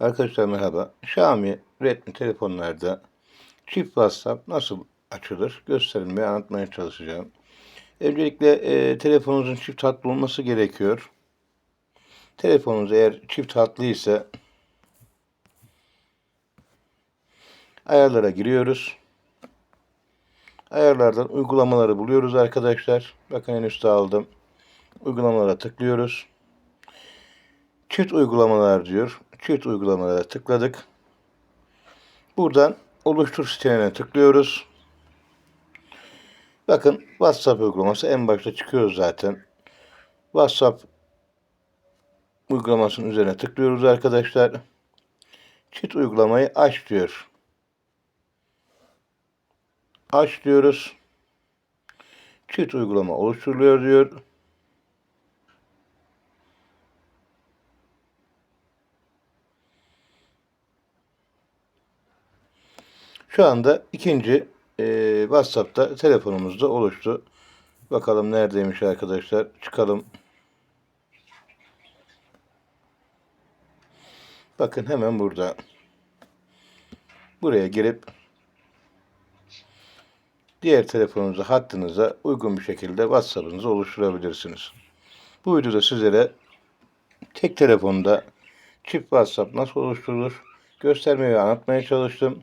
Arkadaşlar merhaba. Xiaomi Redmi telefonlarda çift WhatsApp nasıl açılır gösterilmeye anlatmaya çalışacağım. Öncelikle e, telefonunuzun çift hatlı olması gerekiyor. Telefonunuz eğer çift hatlı ise ayarlara giriyoruz. Ayarlardan uygulamaları buluyoruz arkadaşlar. Bakın en üstte aldım. Uygulamalara tıklıyoruz. Çift uygulamalar diyor. Çift uygulamalara tıkladık. Buradan oluştur sitelerine tıklıyoruz. Bakın WhatsApp uygulaması en başta çıkıyor zaten. WhatsApp uygulamasının üzerine tıklıyoruz arkadaşlar. Çift uygulamayı aç diyor. Aç diyoruz. Çift uygulama oluşturuluyor diyor. Şu anda ikinci e, WhatsApp'ta telefonumuzda oluştu. Bakalım neredeymiş arkadaşlar. Çıkalım. Bakın hemen burada. Buraya girip diğer telefonunuza, hattınıza uygun bir şekilde WhatsApp'ınızı oluşturabilirsiniz. Bu videoda sizlere tek telefonda çift WhatsApp nasıl oluşturulur göstermeye anlatmaya çalıştım.